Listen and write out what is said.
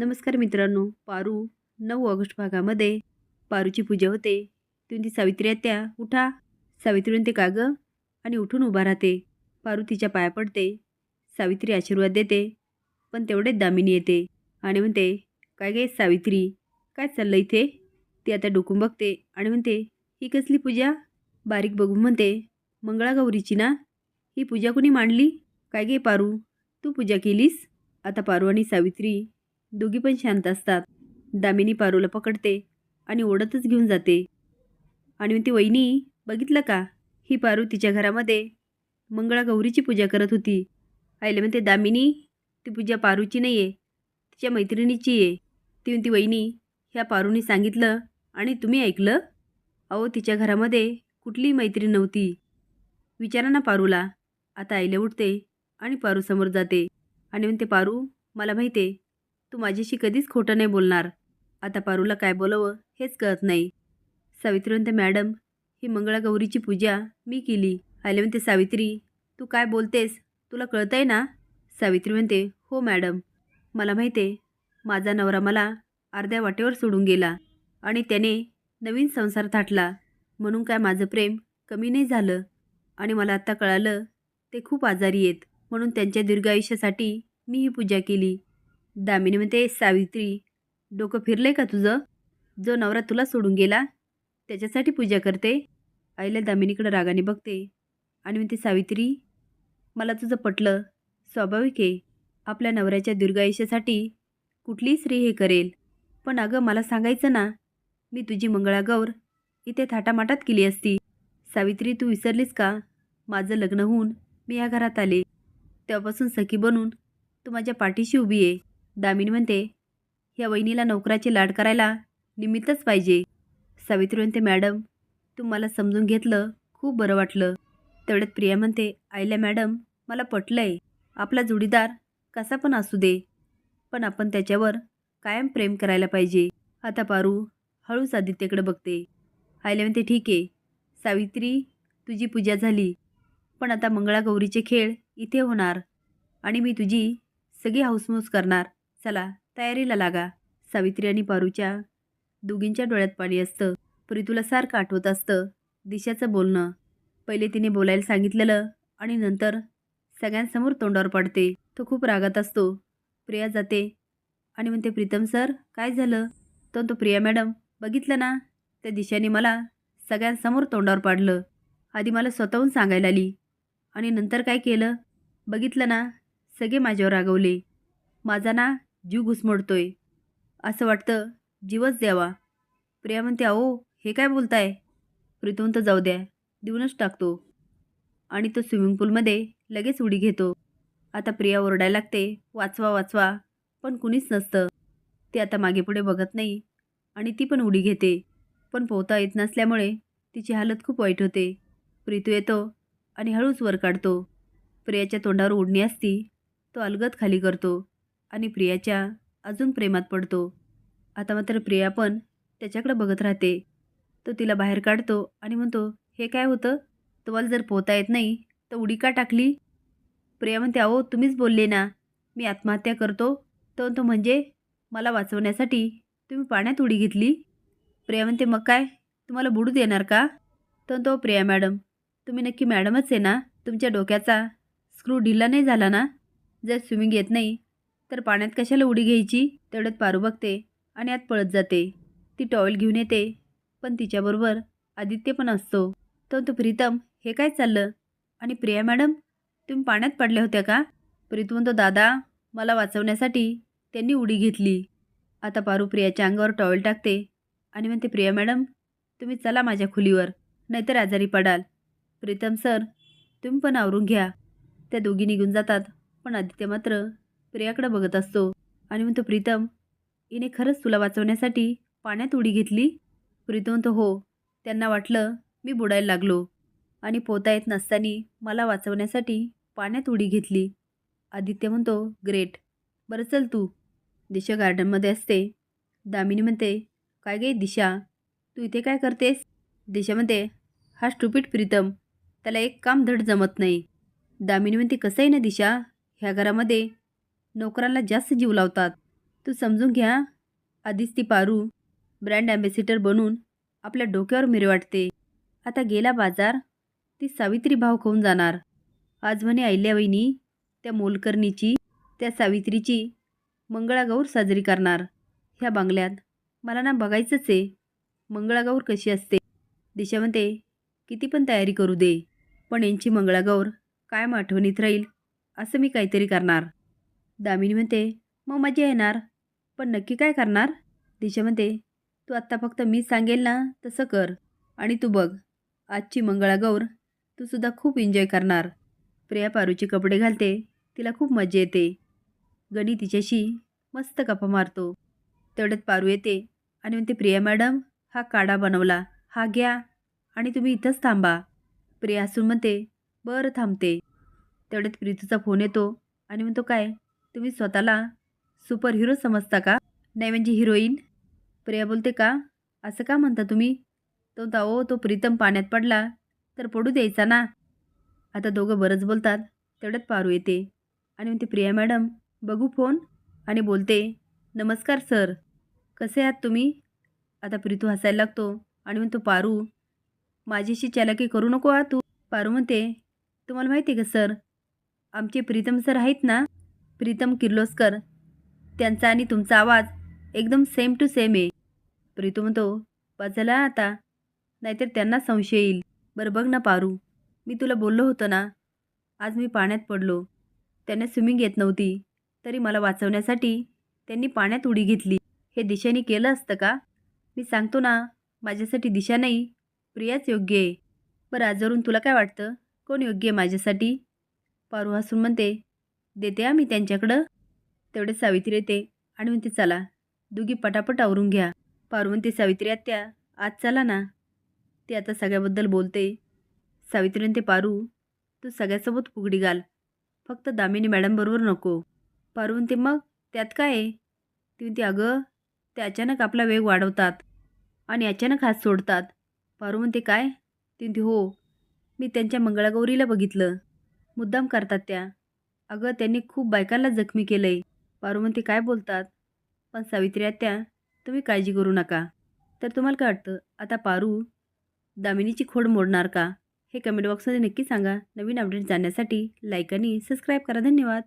नमस्कार मित्रांनो पारू नऊ ऑगस्ट भागामध्ये. पारूची पूजा होते. ती ती सावित्री आत्या उठा. सावित्री म्हणते का गं आणि उठून उभा राहते. पारू तिच्या पाया पडते. सावित्री आशीर्वाद देते. पण तेवढेच दामिनी येते. आणि म्हणते काय गे सावित्री? काय चाललं इथे? ती आता डोकून बघते आणि म्हणते ही कसली पूजा? बारीक बघून म्हणते मंगळागौरीची ना? ही पूजा कोणी मांडली? काय गे पारू? तू पूजा केलीस? आता पारू आणि सावित्री दोघी पण शांत असतात. दामिनी पारूला पकडते आणि ओढतच घेऊन जाते. आणि म्हणते वहिनी बघितलं का? ही पारू तिच्या घरामध्ये मंगळागौरीची पूजा करत होती. आईला म्हणते दामिनी ती पूजा पारूची नाही आहे तिच्या मैत्रिणीची आहे. ती म्हणती वहिनी ह्या पारूनी सांगितलं आणि तुम्ही ऐकलं? अहो तिच्या घरामध्ये कुठलीही मैत्रीण नव्हती. विचारा ना पारूला. आता आईला उठते आणि पारूसमोर जाते. आणि म्हणते पारू मला माहिती आहे तू माझ्याशी कधीच खोटं नाही बोलणार. आता पारूला काय बोलावं हेच कळत नाही. सावित्रीवंत मॅडम ही मंगळागौरीची पूजा मी केली. आले म्हणते सावित्री तू काय बोलतेस? तुला कळतं आहे ना? सावित्री म्हणते हो मॅडम. मला माहिती आहे माझा नवरा मला अर्ध्या वाटेवर सोडून गेला आणि त्याने नवीन संसार थाटला. म्हणून काय माझं प्रेम कमी नाही झालं आणि मला आत्ता कळालं ते खूप आजारी आहेत. म्हणून त्यांच्या दीर्घायुष्यासाठी मी ही पूजा केली. दामिनी म्हणते सावित्री डोकं फिरलंय का तुझं? जो नवरा तुला सोडून गेला त्याच्यासाठी पूजा करते. आईला दामिनीकडं रागाने बघते आणि म्हणते सावित्री मला तुझं पटलं. स्वाभाविक आहे. आपल्या नवऱ्याच्या दीर्घायुष्यासाठी कुठलीही स्त्री हे करेल. पण अगं मला सांगायचं ना मी तुझी मंगळागौर इथे थाटामाटात केली असती. सावित्री तू विसरलीस का? माझं लग्न होऊन मी या घरात आले. तेव्हापासून सखी बनून तू माझ्या पाठीशी उभी आहे. दामिनी म्हणते ह्या वहिनीला नोकराची लाड करायला निमित्तच पाहिजे. सावित्री म्हणते मॅडम तू मला समजून घेतलं खूप बरं वाटलं. तेवढ्यात प्रिया म्हणते आईल्या मॅडम मला पटलं आहे आपला जोडीदार कसा पण असू दे पण आपण त्याच्यावर कायम प्रेम करायला पाहिजे. आता पारू हळूच आदित्यकडे बघते. आईला म्हणते ठीक आहे सावित्री तुझी पूजा झाली पण आता मंगळागौरीचे खेळ इथे होणार आणि मी तुझी सगळी हाऊसमूस करणार. चला तयारीला लागा. सावित्री आणि पारूच्या दोघींच्या डोळ्यात पाणी असतं. प्रीतूला सारखं आठवत असतं. दिशाचं बोलणं. पहिले तिने बोलायला सांगितलेलं आणि नंतर सगळ्यांसमोर तोंडावर पडते. तो खूप रागात असतो. प्रिया जाते. आणि म्हणते प्रीतम सर काय झालं? तर तो प्रिया मॅडम बघितलं ना? त्या दिशाने मला सगळ्यांसमोर तोंडावर पाडलं. आधी मला स्वतःहून सांगायला आली. आणि नंतर काय केलं? बघितलं ना? सगळे माझ्यावर रागवले. माझा ना जीव घुसमडतोय. असं वाटतं जीवच द्यावा. प्रिया म्हणते अहो हे काय बोलताय? प्रीतून तर जाऊ द्या. देऊनच टाकतो. आणि तो स्विमिंग पूलमध्ये लगेच उडी घेतो. आता प्रिया ओरडायला लागते वाचवा वाचवा. पण कुणीच नसतं. ती आता मागे पुढे बघत नाही आणि ती पण उडी घेते. पण पोहता येत नसल्यामुळे तिची हालत खूप वाईट होते. प्रीतू येतो आणि हळूच वर काढतो. प्रियाच्या तोंडावर उडणी असती तो अलगत खाली करतो. आणि प्रियाच्या अजून प्रेमात पडतो. आता मात्र प्रिया पण त्याच्याकडे बघत राहते. तो तिला बाहेर काढतो आणि म्हणतो हे काय होतं? तुम्हाला जर पोहता येत नाही तर उडी का टाकली? प्रिया म्हणते अहो तुम्हीच बोलले ना. मी आत्महत्या करतो. तर तो म्हणजे? मला वाचवण्यासाठी तुम्ही पाण्यात उडी घेतली? प्रिया म्हणते मग काय? तुम्हाला बुडू देणार का? तर तो प्रिया मॅडम तुम्ही नक्की मॅडमच आहे ना. तुमच्या डोक्याचा स्क्रू ढिला नाही झाला ना? जर स्विमिंग येत नाही तर पाण्यात कशाला उडी घ्यायची? तेवढ्यात पारू बघते आणि आत पळत जाते. ती टॉवेल घेऊन येते पण तिच्याबरोबर आदित्य पण असतो. तर तो प्रीतम हे काय चाललं? आणि प्रिया मॅडम तुम्ही पाण्यात पडल्या होत्या का? प्रीतम म्हणतो दादा मला वाचवण्यासाठी त्यांनी उडी घेतली. आता पारू प्रियाच्या अंगावर टॉवेल टाकते आणि म्हणते प्रिया मॅडम तुम्ही चला माझ्या खुलीवर नाहीतर आजारी पडाल. प्रीतम सर तुम्ही पण आवरून घ्या. त्या दोघी निघून जातात पण आदित्य मात्र प्रियाकडे बघत असतो. आणि म्हणतो प्रीतम हिने खरंच तुला वाचवण्यासाठी पाण्यात उडी घेतली? प्रीतम म्हणतो हो. त्यांना वाटलं मी बुडायला लागलो आणि पोता येत नसताना मला वाचवण्यासाठी पाण्यात उडी घेतली. आदित्य म्हणतो ग्रेट. बरं चल तू. दिशा गार्डनमध्ये असते. दामिनी म्हणते काय गे दिशा? तू इथे काय करतेस? दिशा म्हणते हा स्टुपिड प्रीतम. त्याला एक काम धड जमत नाही. दामिनी म्हणते कसं आहे ना दिशा? ह्या घरामध्ये नोकरांना जास्त जीव लावतात. तू समजून घ्या. आधीच ती पारू. ब्रँड ॲम्बेसिडर बनून आपल्या डोक्यावर मिरवाटते आता गेला बाजार. ती सावित्री भाव खाऊन जाणार. आज म्हणे अहिल्यावहिनी त्या मोलकर्णीची त्या सावित्रीची मंगळागौर साजरी करणार. ह्या बंगल्यात मला ना बघायचंच आहे. मंगळागौर कशी असते? दिशा म्हणते किती पण तयारी करू दे. पण यांची मंगळागौर कायम आठवणीत राहील. असं मी काहीतरी करणार. दामिनी म्हणते मग मजा येणार. पण नक्की काय करणार? दिशा म्हणते तू आत्ता फक्त मी सांगेल ना तसं कर. आणि तू बघ आजची मंगळागौर तू सुद्धा खूप एन्जॉय करणार. प्रिया पारूचे कपडे घालते तिला खूप मजा येते. गणी तिच्याशी मस्त गप्पा मारतो. तेवढ्यात पारू येते आणि म्हणते प्रिया मॅडम हा काढा बनवला. हा घ्या आणि तुम्ही इथंच थांबा. प्रिया हसून म्हणते बरं थांबते. तेवढ्यात प्रीतूचा फोन येतो आणि म्हणतो काय? तुम्ही स्वतःला सुपर हिरो समजता का? नाही म्हणजे हिरोईन प्रिया बोलते का? असं का म्हणता तुम्ही? तो दाओ तो प्रीतम पाण्यात पडला तर पडू द्यायचा ना. आता दोघं बरंच बोलतात तेवढ्यात पारू येते. आणि म्हणते प्रिया मॅडम बघू फोन. आणि बोलते नमस्कार सर. कसे आहात तुम्ही? आता प्रीतू हसायला लागतो आणि म्हणतो पारू माझ्याशी चालाकी करू नको आ तू. पारू म्हणते तुम्हाला माहिती आहे का सर? आमचे प्रीतम सर आहेत ना प्रीतम किर्लोस्कर. त्यांचा आणि तुमचा आवाज एकदम सेम टू सेम आहे. प्रीतू म्हणतो बस आता. नाहीतर त्यांना संशय येईल. बरं बघ ना पारू. मी तुला बोललो होतो ना. आज मी पाण्यात पडलो. त्यांना स्विमिंग येत नव्हती. तरी मला वाचवण्यासाठी त्यांनी पाण्यात उडी घेतली. हे दिशाने केलं असतं का? मी सांगतो ना माझ्यासाठी दिशा नाही. प्रियाच योग्य आहे. बरं आजवरून तुला काय वाटतं? कोण योग्य आहे माझ्यासाठी? पारू हसून म्हणते देते आम्ही मी त्यांच्याकडं. तेवढे सावित्री येते. आणि म्हणते चला दोघी पटापट आवरून घ्या. पारू म्हणते सावित्री आत्या आज चला ना. ती आता सगळ्याबद्दल बोलते. सावित्री म्हणते पारू तू सगळ्यासोबत फुगडी घाल. फक्त दामिनी मॅडमबरोबर नको. पारू म्हणते मग त्यात काय आहे? ती म्हणते अगं ते अचानक आपला वेग वाढवतात आणि अचानक हात सोडतात. पारू म्हणते काय? ती म्हणते हो मी त्यांच्या मंगळागौरीला बघितलं. मुद्दाम करतात त्या. अगं त्यांनी खूप बायकांना जखमी केलं आहे काय बोलतात? पण सावित्री आत्या तुम्ही काळजी करू नका. तर तुम्हाला काय वाटतं? आता पारू दामिनीची खोड मोडणार का? हे कमेंट बॉक्समध्ये नक्की सांगा. नवीन अपडेट जाण्यासाठी लाईक आणि सबस्क्राईब करा. धन्यवाद.